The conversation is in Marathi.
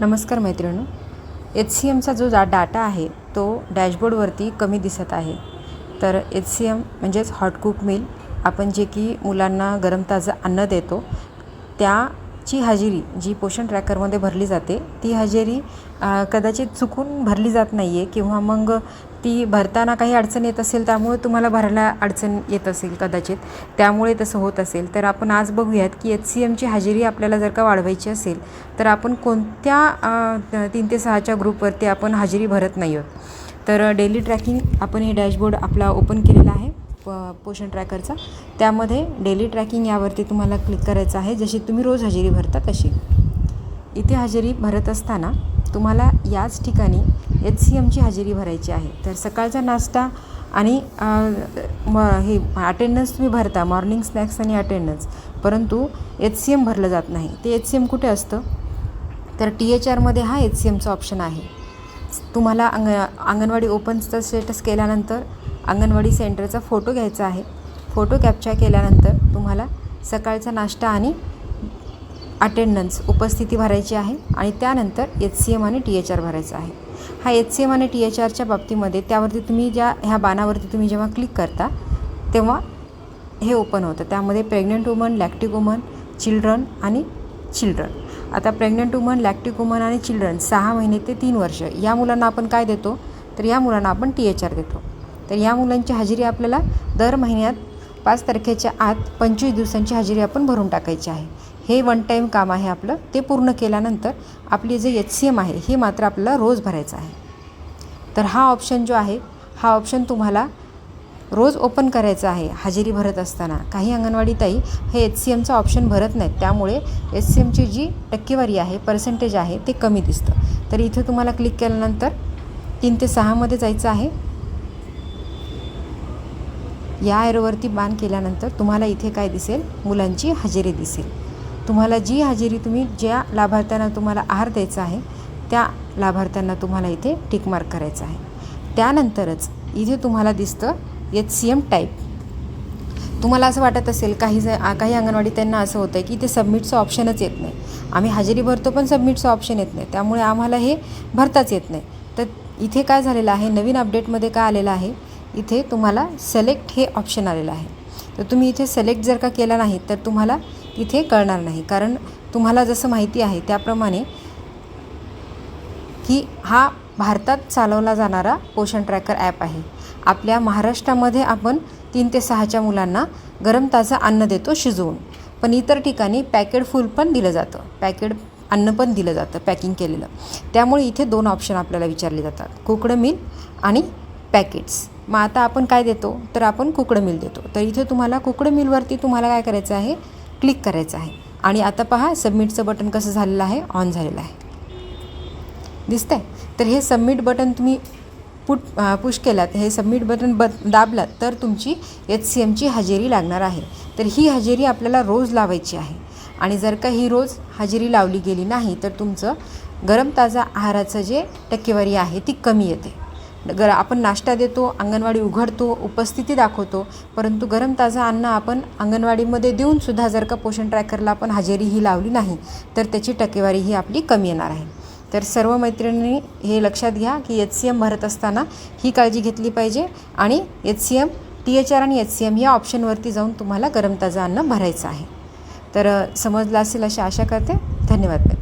नमस्कार मैत्रिणी एच सी एमचा जो जा डाटा आहे तो डॅशबोर्डवरती कमी दिसत आहे. तर एच सी एम म्हणजेच हॉटकूक मिल आपण जे की मुलांना गरम ताजं अन्न देतो त्याची हजेरी जी पोषण ट्रॅकरमध्ये भरली जाते ती हजेरी कदाचित चुकून भरली जात नाही आहे किंवा मग ती भरताना काही अडचण येत असेल त्यामुळे तुम्हाला भरायला अडचण येत असेल कदाचित. त्यामुळे तसं होत असेल. तर आपण आज बघूयात की एच सी एमची हजेरी आपल्याला जर का वाढवायची असेल तर आपण कोणत्या तीन ते सहाच्या ग्रुपवरती आपण हजेरी भरत नाही आहोत. तर डेली ट्रॅकिंग आपण हे डॅशबोर्ड आपला ओपन केलेला आहे प पोषण ट्रॅकरचा. त्यामध्ये डेली ट्रॅकिंग यावरती तुम्हाला क्लिक करायचं आहे. जशी तुम्ही रोज हजेरी भरता तशी. इथे हजेरी भरत असताना तुम्हाला याच ठिकाणी एच सी एमची हजेरी भरायची आहे. तर सकाळचा नाश्ता आणि म हे अटेंडन्स तुम्ही भरता मॉर्निंग स्नॅक्स आणि अटेंडन्स परंतु एच सी एम भरलं जात नाही. ते एच सी एम कुठे असतं? तर टी एच आरमध्ये हा एच सी एमचा ऑप्शन आहे. तुम्हाला अंग अंगणवाडी ओपनचा स्टेटस केल्यानंतर अंगणवाडी सेंटरचा फोटो घ्यायचा आहे. फोटो कॅप्चर केल्यानंतर तुम्हाला सकाळचा नाश्ता आणि अटेंडन्स उपस्थिती भरायची आहे आणि त्यानंतर एच सी एम आणि टी एच आर भरायचा आहे. हा एच सी एम आणि टी एच आरच्या बाबतीमध्ये त्यावरती तुम्ही ज्या ह्या बाणावरती तुम्ही जेव्हा क्लिक करता तेव्हा हे ओपन होतं. त्यामध्ये pregnant woman lactic woman children आणि चिल्ड्रन आता प्रेग्नंट वुमन लॅक्टिक वुमन आणि चिल्ड्रन सहा महिने ते तीन वर्ष. या मुलांना आपण काय देतो? तर या मुलांना आपण टी एच आर देतो. तर या मुलांची हजेरी आपल्याला दर महिन्यात पाच तारखेच्या आत पंचवीस दिवसांची हजेरी आपण भरून टाकायची आहे. हे वन टाईम काम आहे आपलं ते पूर्ण केल्यानंतर आपली जे एच सी एम आहे हे मात्र आपल्याला रोज भरायचं आहे. तर हा ऑप्शन जो आहे हा ऑप्शन तुम्हाला रोज ओपन करायचा आहे हजेरी भरत असताना. काही अंगणवाडी ताई हे एच सी एमचं ऑप्शन भरत नाहीत त्यामुळे एच सी एमची जी टक्केवारी आहे पर्सेंटेज आहे ते कमी दिसतं. तर इथे तुम्हाला क्लिक केल्यानंतर तीन ते सहामध्ये जायचं आहे. या ॲरोवरती बाण केल्यानंतर तुम्हाला इथे काय दिसेल? मुलांची हजेरी दिसेल. तुम्हाला जी हजेरी तुम्ही ज्या लाभार्थ्यांना तुम्हाला आहार द्यायचा आहे त्या लाभार्थ्यांना तुम्हाला इथे टिकमार्क करायचं आहे. त्यानंतरच इथे तुम्हाला दिसतं एच सी एम टाईप तुम्हाला असं वाटत असेल काही ज काही अंगणवाडी त्यांना असं होतं आहे की ते सबमिटचं ऑप्शनच येत नाही. आम्ही हजेरी भरतो पण सबमिटचं ऑप्शन येत नाही. त्यामुळे आम्हाला हे भरताच येत नाही. तर इथे काय झालेलं आहे नवीन अपडेटमध्ये काय आलेलं आहे इथे तुम्हाला सिलेक्ट हे ऑप्शन आलेलं आहे. तर तुम्ही इथे सिलेक्ट जर का केला नाही तर तुम्हाला तिथे कळणार नाही. कारण तुम्हाला जसं माहिती आहे त्याप्रमाणे की हा भारतात चालवला जाणारा पोषण ट्रॅकर ॲप आहे. आपल्या महाराष्ट्रामध्ये आपण तीन ते सहाच्या मुलांना गरम ताजं अन्न देतो शिजवून. पण इतर ठिकाणी पॅकेट फूल पण दिलं जातं. पॅकेट अन्न पण दिलं जातं पॅकिंग केलेलं. त्यामुळे इथे दोन ऑप्शन आपल्याला विचारले जातात. कुकडं मिल आणि पॅकेट्स मग आता आपण काय देतो? तर आपण कुकडं मिल देतो. तर इथे तुम्हाला कुकडं मिलवरती तुम्हाला काय करायचं आहे? क्लिक करायचं आहे. आणि आता पहा सबमिटचं बटन कसं झालेलं आहे? ऑन झालेलं आहे. दिसतंय? तर हे सबमिट बटन तुम्ही पुट पुश केलात हे सबमिट बटन ब दाबलात तर तुमची एच सी एमची हजेरी लागणार आहे. तर ही हजेरी आपल्याला रोज लावायची आहे. आणि जर का ही रोज हजेरी लावली गेली नाही तर तुमचं गरम ताजा आहाराचं जे टक्केवारी आहे ती कमी येते. गर आपण नाश्ता देतो अंगणवाडी उघडतो उपस्थिती दाखवतो परंतु गरम ताजं अन्न आपण अंगणवाडीमध्ये देऊनसुद्धा जर का पोषण ट्रॅकरला आपण हजेरी ही लावली नाही तर त्याची टक्केवारी ही आपली कमी येणार आहे. तर सर्व मैत्रिणींनी हे लक्षात घ्या की एच सी एम भरत असताना ही काळजी घेतली पाहिजे आणि H C M T H R आणि एच सी एम या ऑप्शनवरती जाऊन तुम्हाला गरम ताजं अन्न भरायचं आहे. तर समजलं असेल अशी आशा करते. धन्यवाद.